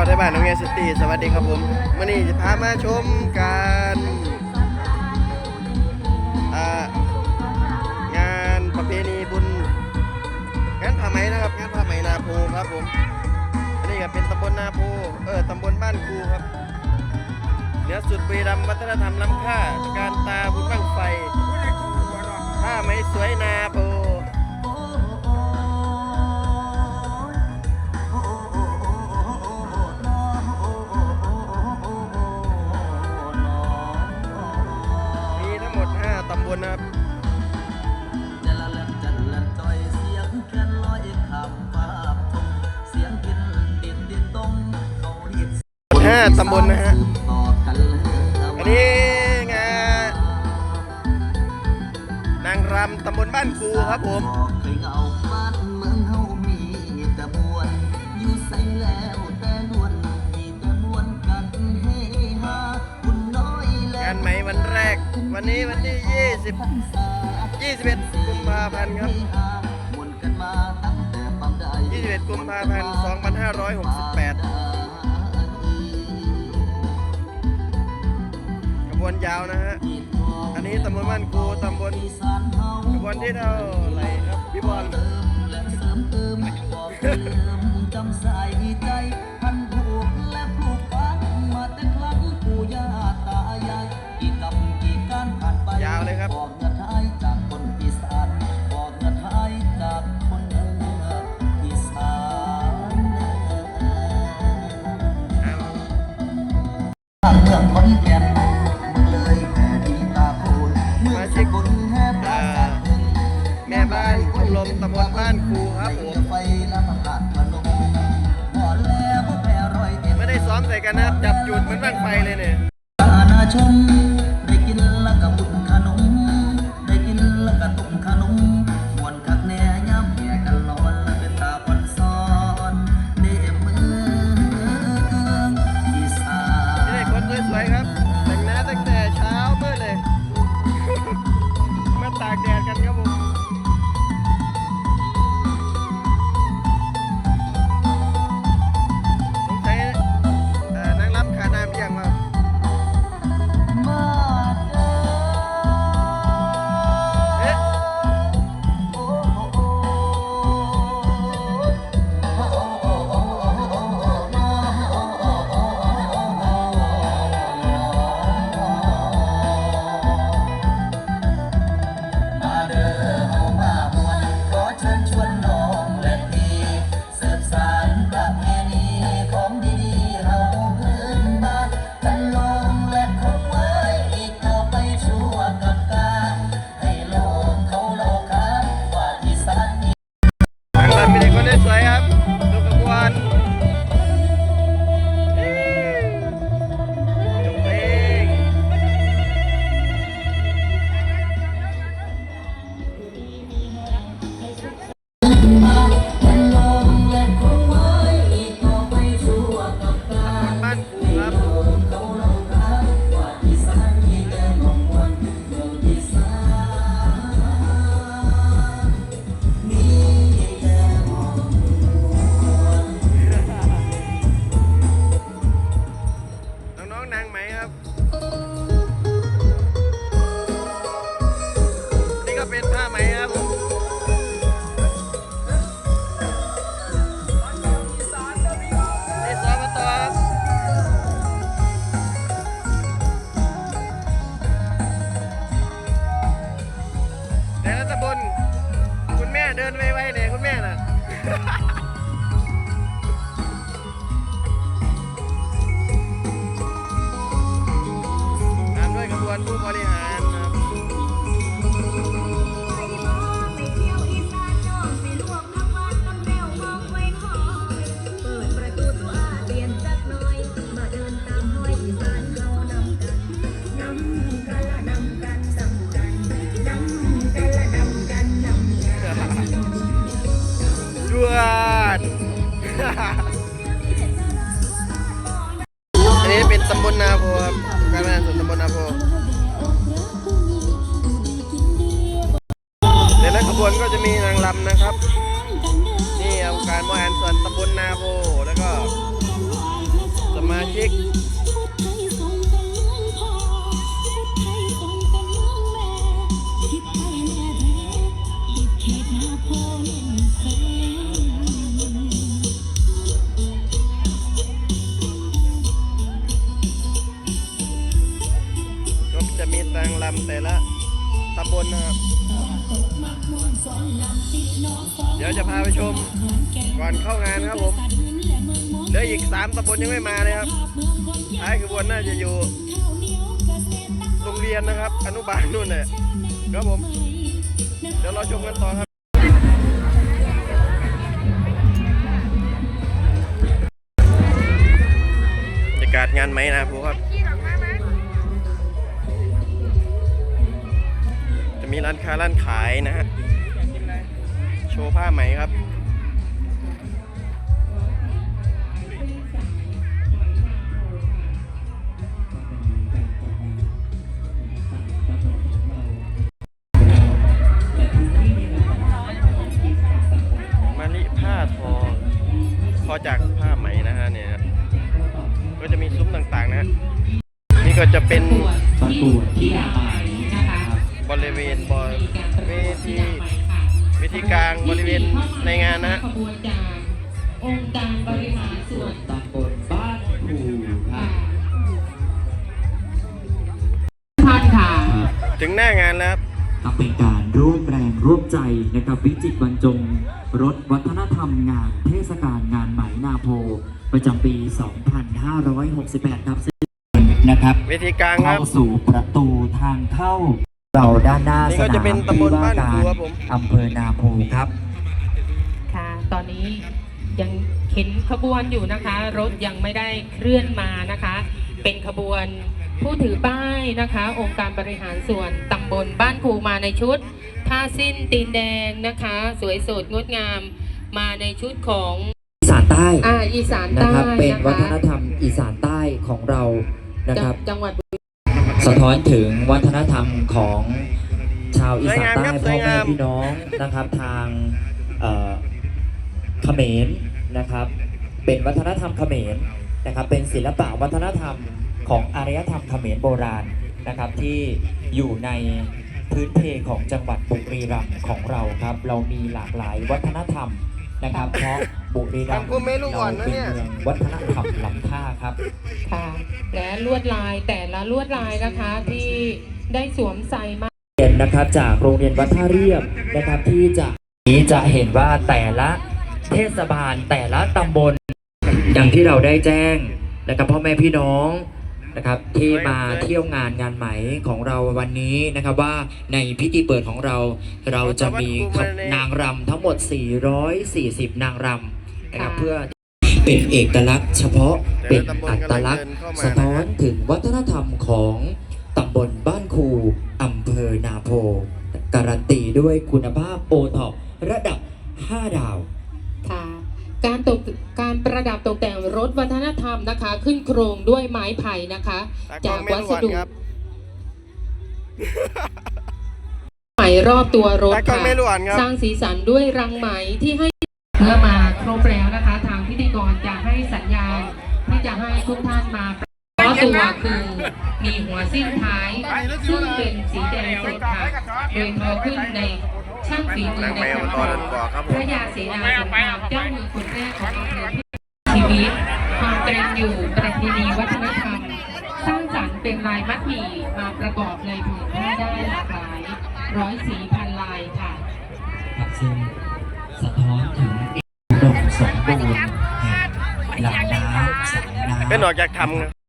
าได้บ้านน้องเงสตีสวัสดีครับผมมื่อนี้จะพามาชมการงานประเพณีบุญงานผ้าไหมนะครับงานผ้าไหมนาโพครับผมอันนี้ก็เป็นตำบลนาโพเออตำบลบ้านคูครับเหนือสุดปีรำวัฒนธรรมล้ำค่า การตาบุญบ้างไฟผ้าไหมสวยนาโพ นครับห้าตำบลนะฮะ อันนี้งานนางรำตำบลบ้านกูครับผม วันนี้วันที่ 20 21 กุมภาพันธ์ครับ21 กุมภาพันธ์ 2568กระบวนยาวนะฮะ อันนี้ตำบลบ้านกูตำบลกรบวนที่เท่าไรครับ พี่บอล ไปเลยเนี่ยาน นะครับ นี่ก็เป็นผ้าไหมครับผมนี่สอบตครับแต่ละตำบลคุณแม่เดินไวๆเลย อันนี้เป็นตำบลนาครับ รำแต่ละตำบลนะครับ เดี๋ยวจะพาไปชม ก่อนเข้างานครับผมเหลืออีกสามตำบลยังไม่มาเลยครับท้ายขบวนน่าจะอยู่โรงเรียนนะครับ อนุบาลนู่นน่ะครับผม เดี๋ยวเราชมกันต่อครับบรรยากาศงานไหมนะครูครับ มีร้านค้าร้านขายนะฮะ โชว์ผ้าไหมครับมะลิผ้าทอทอจากผ้าไหมนะฮะเนี่ย ก็จะมีซุ้มต่างๆนะ นี่ก็จะเป็นประกวดที่อา วณบอเวทีเวทีกลางบริเวณในงานนะฮะขบวนจากองค์การบริหารส่วนตำบลบ้านผูค่ะท่านค่ะถึงหน้างานแล้วครับก็เป็นการร่วมแรงร่วมใจนะครับวิจิตรบรรจงรถวัฒนธรรมงานเทศกาลงานไหมนาโพ ประจำปี 2568 ครับซึ่งนะครับเวทีกลางคเข้ารับสู่ประตูทางเข้า เราด้านหน้านี่สก็นาจะมเป็นตำบลบ้านที่ครูว่ครับผม อำเภอนาโพครับ ค่ะ ตอนนี้ยังเห็นขบวนอยู่นะคะ รถยังไม่ได้เคลื่อนมานะคะ เป็นขบวนผู้ถือป้ายนะคะ องค์การบริหารส่วนตำบลบ้านครูมาในชุดผ้าสิ้นตีนแดงนะคะ สวยสดงดงามมาในชุดของอีสานใต้อ่าอีสานนะใต้ครับ เป็นนะคะวัฒนธรรมอีสานใต้ของเรานะครับจังหวัด สะท้อนถึงวัฒนธรรมของชาวอีสานใต้พ่อแม่พี่น้องนะครับทางเอ่อเขมรนะครับ เป็นวัฒนธรรมเขมรนะครับ เป็นศิลปะวัฒนธรรมของอารยธรรมเขมรโบราณนะครับที่อยู่ในพื้นเพของจังหวัดบุรีรัมย์ของเราครับ เรามีหลากหลายวัฒนธรรม นะครับ เพราะบุรีรัมย์ทำกูไม่รู้ก่อนนะเราเป็นเนี่ยเมืองวัฒนธรรมล้ำค่าครับ ค่ะ และลวดลายแต่ละลวดลายนะคะที่ได้สวมใส่มาเรียนนะครับจากโรงเรียนวัดท่าเรียบนะครับที่จะนี้จะเห็นว่าแต่ละเทศบาลแต่ละตำบล อย่างที่เราได้แจ้งนะครับพ่อแม่พี่น้อง นะครับที่มาเที่ยวงานงานไหมของเราวันนี้นะครับว่าในพิธีเปิดของเราเราจะมีนางรำทั้งหมด 440 นางรำนะครับค่ะเพื่อเป็นเอกลักษณ์เฉพาะเป็นอัตลักษณ์สะท้อนถึงวัฒนธรรมของตำบลบ้านคูอำเภอนาโพ การันตีด้วยคุณภาพโอท็อประดับ 5 ดาวค่ะ การตกการประดับตกแต่งรถวัฒนธรรมนะคะ ขึ้นโครงด้วยไม้ไผ่นะคะตากล้จาองกไม่วัรู้สวันดุครับไหมรอบตัวรถตากล้องค่ะไม่รู้วันครับสร้างสีสันด้วยรังไหมที่ให้เมื่อมาครบแล้วนะคะ ทางพิธีกรจะให้สัญญาณที่จะให้ทุกท่านมาเพราะตัวคือมีหัวสิ้นท้าย ซึ่งเป็นสีแดงสดค่ะโดยทอขึ้นใน ช่างฝีมือในครั้งของพระยาเสนาสงครามเจ้าเมืองคนแรกของอำเภอชีวิต ความเตรงอยู่ประเพณีวัฒนธรรมสร้างสรรค์เป็นลายมัดหมี่มาประกอบในผืนผ้าได้หลากหลาย ร้อยสีพันลายค่ะครับซึ่งสะท้อนถึงอุดมสมบูรณ์แห่งลำน้ำสายน้ำ เป็นออกจากทำครับ